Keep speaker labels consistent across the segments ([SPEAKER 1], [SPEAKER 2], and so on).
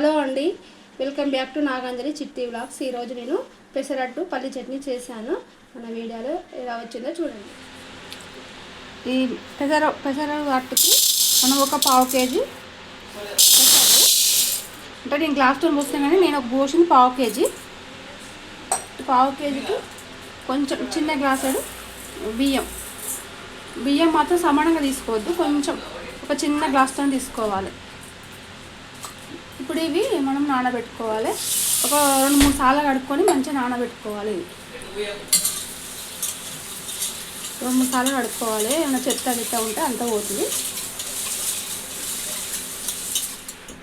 [SPEAKER 1] Hello అండి. Welcome back to Naganjali చిట్టి vlogs. ఈరోజు నేను పెసరట్టు పల్లి చట్నీ చేశాను. మన వీడియోలో ఎలా వచ్చిందో చూడండి. ఈ పెసర పెసర అట్టుకి మనం ఒక పావు కేజీ పెసరు. అంటే నేను గ్లాస్తో పోస్తాను కానీ నేను ఒక పోసింది పావు కేజీ. పావు కేజీకి కొంచెం చిన్న గ్లాసుడు బియ్యం. బియ్యం మాత్రం సమానంగా తీసుకోవద్దు. కొంచెం ఒక చిన్న గ్లాస్తో తీసుకోవాలి. ఇప్పుడు ఇవి మనం నానబెట్టుకోవాలి. ఒక రెండు మూడు సార్లు కడుక్కొని మంచిగా నానబెట్టుకోవాలి. ఇవి రెండు మూడు సార్లు కడుక్కోవాలి. ఏమైనా చెత్త గిట్ట ఉంటే అంత పోతుంది.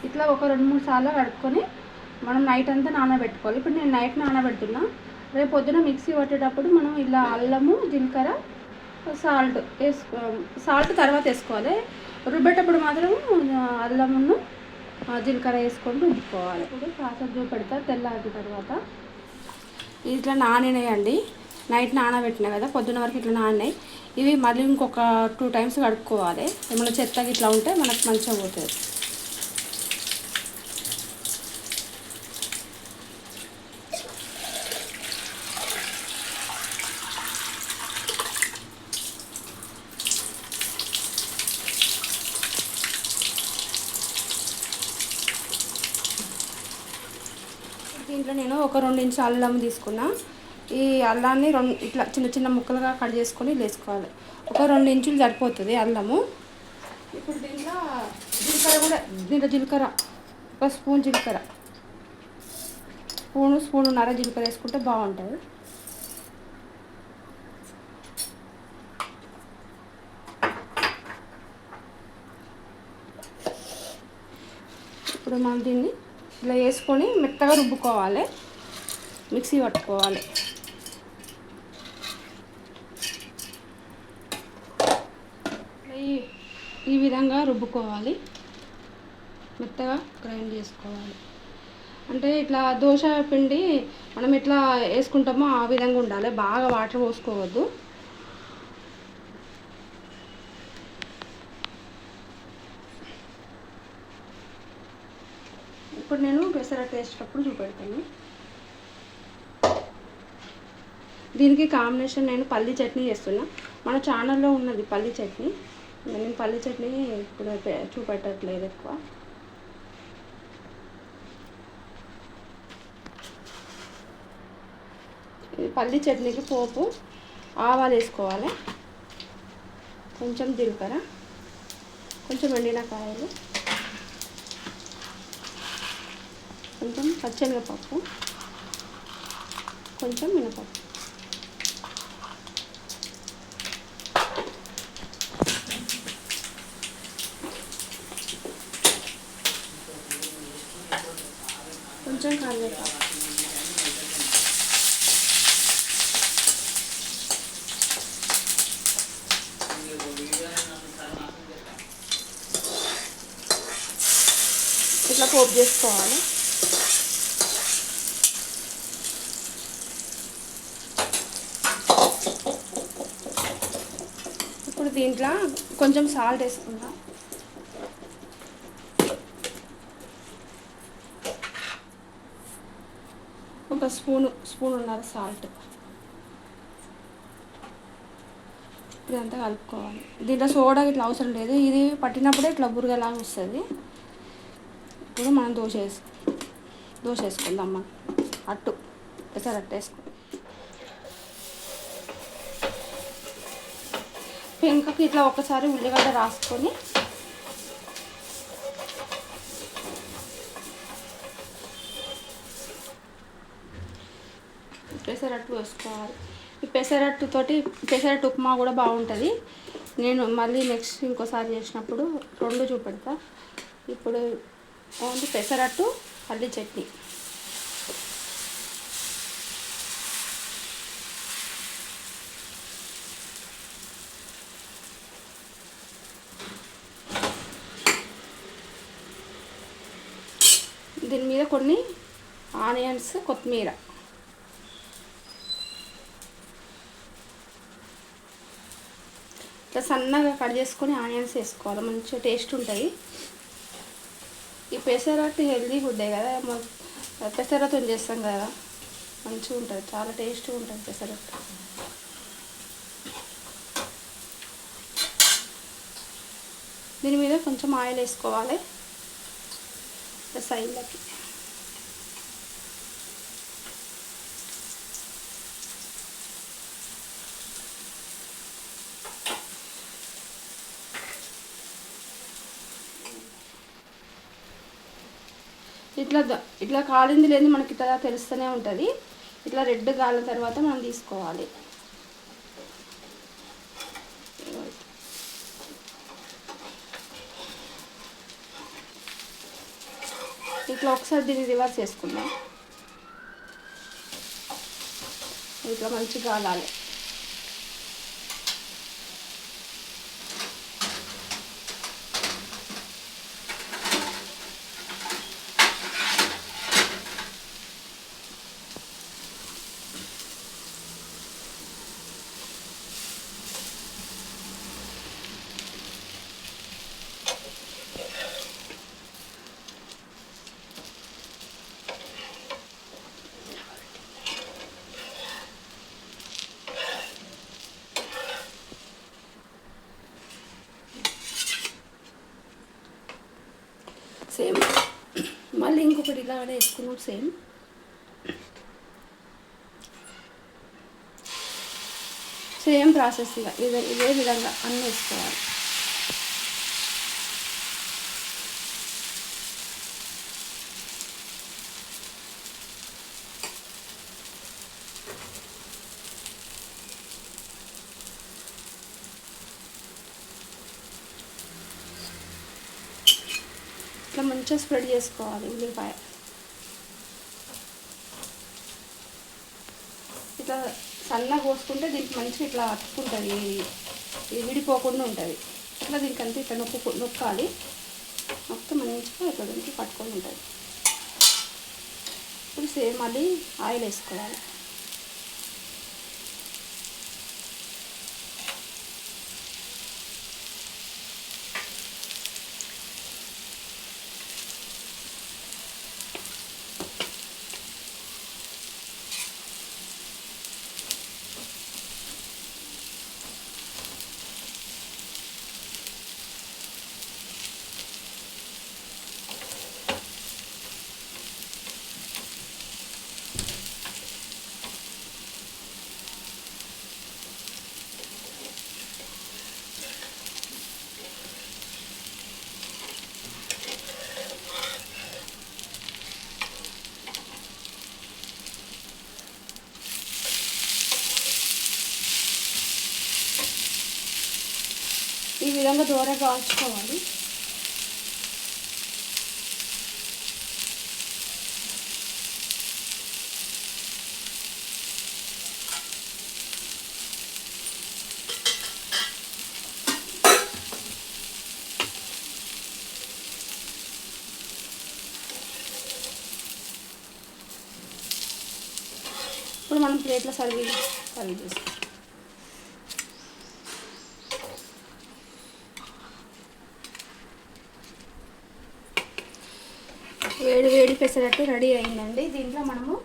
[SPEAKER 1] ఇట్లా ఒక రెండు మూడు సార్లు కడుక్కొని మనం నైట్ అంతా నానబెట్టుకోవాలి. ఇప్పుడు నేను నైట్ నానబెడుతున్నా. రేపు పొద్దున మిక్సీ పట్టేటప్పుడు మనం ఇలా అల్లము జీలకర్ర సాల్ట్ వేసుకో సాల్ట్ తర్వాత వేసుకోవాలి. రుబ్బేటప్పుడు మాత్రం అల్లమును జీలకర్ర వేసుకొని రుబ్బుకోవాలి. ఇప్పుడు ప్రాసెస్ చూపెడతా తెల్లారిన తర్వాత ఇట్లా నానినాయండి. నైట్ నానబెట్టినా కదా పొద్దున్న వరకు ఇట్లా నానినాయి. ఇవి మళ్ళీ ఇంకొక టూ టైమ్స్ కడుక్కోవాలి. ఏమైనా చెత్త ఇట్లా ఉంటే మనకు మంచిగా పోతుంది. దీంట్లో నేను ఒక రెండు ఇంచు అల్లం తీసుకున్నా. ఈ అల్లాన్ని రెండు ఇట్లా చిన్న చిన్న ముక్కలుగా కట్ చేసుకొని వేసుకోవాలి. ఒక రెండు ఇంచులు సరిపోతుంది అల్లము. ఇప్పుడు దీంట్లో జీలకర్ర కూడా దీంట్లో జీలకర్ర ఒక స్పూన్ జీలకర్ర. స్పూను స్పూనున్నర జీలకర్ర వేసుకుంటే బాగుంటుంది. ఇప్పుడు మనం దీన్ని ఇలా వేసుకొని మెత్తగా రుబ్బుకోవాలి. మిక్సీ పట్టుకోవాలి. ఈ ఈ విధంగా రుబ్బుకోవాలి. మెత్తగా గ్రైండ్ చేసుకోవాలి. అంటే ఇట్లా దోశ పిండి మనం ఎట్లా వేసుకుంటామో ఆ విధంగా ఉండాలి. బాగా వాటర్ పోసుకోవద్దు. ఇప్పుడు నేను పెసరట్టు వేసేటప్పుడు చూపెడతాను. దీనికి కాంబినేషన్ నేను పల్లి చట్నీ చేస్తున్నా. మన ఛానల్లో ఉన్నది పల్లి చట్నీ. నేను పల్లి చట్నీ ఇప్పుడు చూపెట్టట్లేదు ఎక్కువ. ఇది పల్లి చట్నీకి పోపు ఆవాలు వేసుకోవాలి. కొంచెం జీలకర్ర కొంచెం ఎండినకాయలు కొంచెం పచ్చెనగపప్పు కొంచెం మినపప్పు. కొంచెం కరివేపాకు. ఇట్లా పోపు చేసుకోవాలి ఇప్పుడు దీంట్లో కొంచెం సాల్ట్ వేసుకుందాం. ఒక స్పూను స్పూన్ ఉన్నారు సాల్ట్ ఇదంతా కలుపుకోవాలి. దీంట్లో సోడా ఇట్లా అవసరం లేదు. ఇది పట్టినప్పుడే ఇట్లా బురగలాగా వస్తుంది. ఇప్పుడు మనం దోశ వేసు దోశ వేసుకుందాం మనం. అట్టు పెసరట్టు వేసుకుందాం. పెంకకి ఇట్లా ఒకసారి ఉల్లిగడ్డ రాసుకొని పెసరట్టు వేసుకోవాలి. ఈ పెసరట్టుతోటి పెసరట్టు ఉప్మా కూడా బాగుంటుంది. నేను మళ్ళీ నెక్స్ట్ ఇంకోసారి చేసినప్పుడు రెండు చూపెడతా. ఇప్పుడు ఓన్లీ పెసరట్టు పల్లి చట్నీ. దీని మీద కొన్ని ఆనియన్స్ కొత్తిమీర. ఇట్లా సన్నగా కట్ చేసుకొని ఆనియన్స్ వేసుకోవాలి. మంచిగా టేస్ట్ ఉంటుంది. ఈ పెసరట్టు హెల్దీ ఫుడ్డే కదా. మ- పెసరతో చేస్తాం కదా. మంచిగా ఉంటుంది. చాలా టేస్ట్గా ఉంటుంది పెసరట్టు. దీని మీద కొంచెం ఆయిల్ వేసుకోవాలి. సైడ్లకి ఇట్లా ఇట్లా కాలింది లేని మనకి ఇట్లా తెలుస్తూనే ఉంటుంది. ఇట్లా రెడ్ కాలిన తర్వాత మనం తీసుకోవాలి. ఇట్లా ఒకసారి దీన్ని రివర్స్ చేసుకుందాం. ఇట్లా మంచిగా కాలాలి సేమ్ ఇలా ఇంకొకటి వేసుకున్నాం సేమ్ సేమ్ ప్రాసెస్ ఇక ఇదే ఇదే విధంగా అన్నీ వేసుకోవాలి ఇట్లా మంచిగా స్ప్రెడ్ చేసుకోవాలి ఉల్లిపాయ ఇట్లా సన్నగా కోసుకుంటే దీనికి మంచిగా ఇట్లా అతుక్కుంటుంది. ఇది విడిపోకుండా ఉంటుంది. ఇట్లా దీనికి అంతా ఇట్లా నొక్కు నొక్కాలి. నొక్కితే మంచిగా ఇట్లా దీనికి పట్టుకొని ఉంటుంది. ఇప్పుడు సేమ్ మళ్ళీ ఆయిల్ వేసుకోవాలి. ఈ విధంగా దూరంగా కాల్చుకోవాలి. ఇప్పుడు మనం ప్లేట్లో సర్వీ సర్వ్ చేస్తాం వేడి వేడి పెసరట్టు రెడీ అయిందండి. దీంట్లో మనము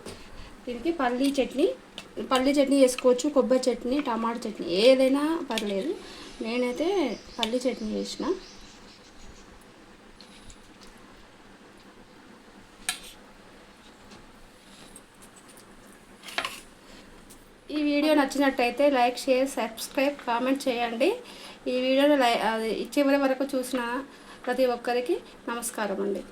[SPEAKER 1] దీనికి పల్లీ చట్నీ పల్లీ చట్నీ చేసుకోవచ్చు కొబ్బరి చట్నీ టమాటా చట్నీ ఏదైనా పర్లేదు. నేనైతే పల్లీ చట్నీ చేసిన. ఈ వీడియో నచ్చినట్టయితే లైక్ షేర్ సబ్స్క్రైబ్ కామెంట్ చేయండి. ఈ వీడియోని లై అది చివరి వరకు చూసిన ప్రతి ఒక్కరికి నమస్కారం అండి